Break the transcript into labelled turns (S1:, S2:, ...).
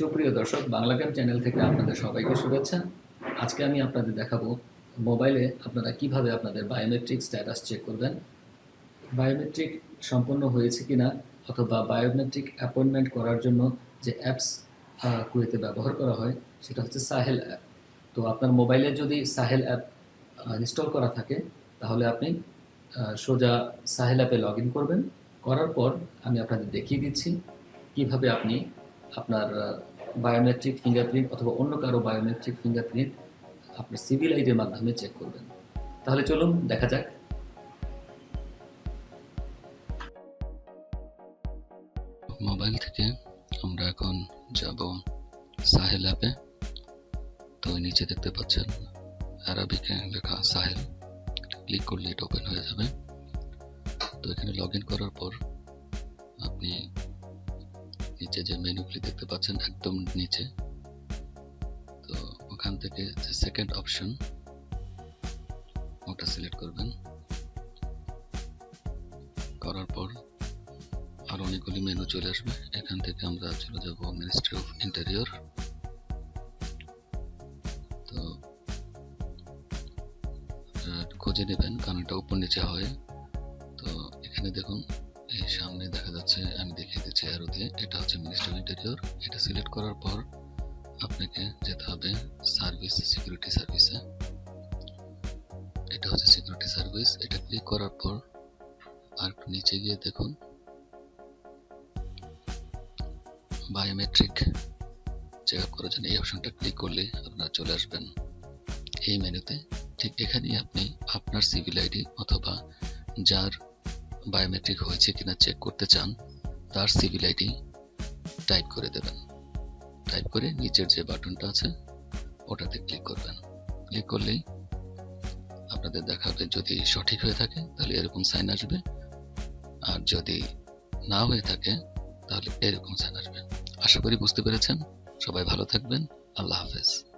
S1: সুপ্রিয় দর্শক, Bangla camp channel থেকে আপনাদের সবাইকে শুভেচ্ছা। আজকে আমি আপনাদের দেখাবো মোবাইলে আপনারা কীভাবে আপনাদের বায়োমেট্রিক স্ট্যাটাস চেক করবেন। বায়োমেট্রিক সম্পন্ন হয়েছে কিনা অথবা বায়োমেট্রিক অ্যাপয়েন্টমেন্ট করার জন্য যে অ্যাপস কুয়েতে ব্যবহার করা হয়, সেটা হচ্ছে সাহেল অ্যাপ তো আপনার মোবাইলে যদি সাহেল অ্যাপ ইনস্টল করা থাকে, তাহলে আপনি সোজা সাহেল অ্যাপে লগ করবেন। করার পর আমি আপনাদের দেখিয়ে দিচ্ছি কীভাবে আপনি আপনার বায়োমেট্রিক ফিঙ্গারপ্রিন্ট অথবা অন্য কারও বায়োমেট্রিক ফিঙ্গারপ্রিন্ট আপনার সিভিল আইডির মাধ্যমে চেক করবেন। তাহলে চলুন, দেখা যাক।
S2: মোবাইল থেকে আমরা এখন যাব সাহেল অ্যাপে। তো নিচে দেখতে পাচ্ছেন অ্যারাবিকে লেখা সাহেল। ক্লিক করলে এটা ওপেন হয়ে যাবে। তো এখানে লগ ইন করার পর আপনি নিচে যে মেনুগুলি দেখতে পাচ্ছেন, একদম নিচে। তো ওখান থেকে যে সেকেন্ড অপশন ওটা সিলেক্ট করবেন। করার পর আর অনেকগুলি মেনু চলে আসবে। এখান থেকে আমরা চলে যাব মিনিস্ট্রি অফ ইন্টেরিয়র তো খুঁজে নেবেন, কারণ এটা উপর নিচে হয়। তো এখানে দেখুন এই সামনে দেখা যাচ্ছে, আমি দেখিয়ে দিচ্ছি অ্যারো দিয়ে এটা হচ্ছে মিনিস্ট্রি অফ ইন্টেরিয়র এটা সিলেক্ট করার পর আপনাকে যেতে হবে সার্ভিস সিকিউরিটি সার্ভিসে এটা হচ্ছে সিকিউরিটি সার্ভিস এটা ক্লিক করার পর আর নিচে গিয়ে দেখুন। বায়োমেট্রিক চেক আপ করার জন্য এই অপশনটা ক্লিক করলে আপনারা চলে আসবেন। এই মেনুতে ঠিক এখানেই আপনি আপনার সিভিল আইডি অথবা যার বায়োমেট্রিক হয়েছে কিনা চেক করতে চান, তার সিভিল আইডি টাইপ করে দেবেন। টাইপ করে নিচের যে বাটনটা আছে, ওটাতে ক্লিক করবেন। ক্লিক করলেই আপনাদের দেখাবে যদি সঠিক হয়ে থাকে, তাহলে এরকম সাইন আসবে। আর যদি না হয়ে থাকে, তাহলে এরকম সাইন আসবে। আশা করি বুঝতে পেরেছেন। সবাই ভালো থাকবেন। আল্লাহ হাফেজ।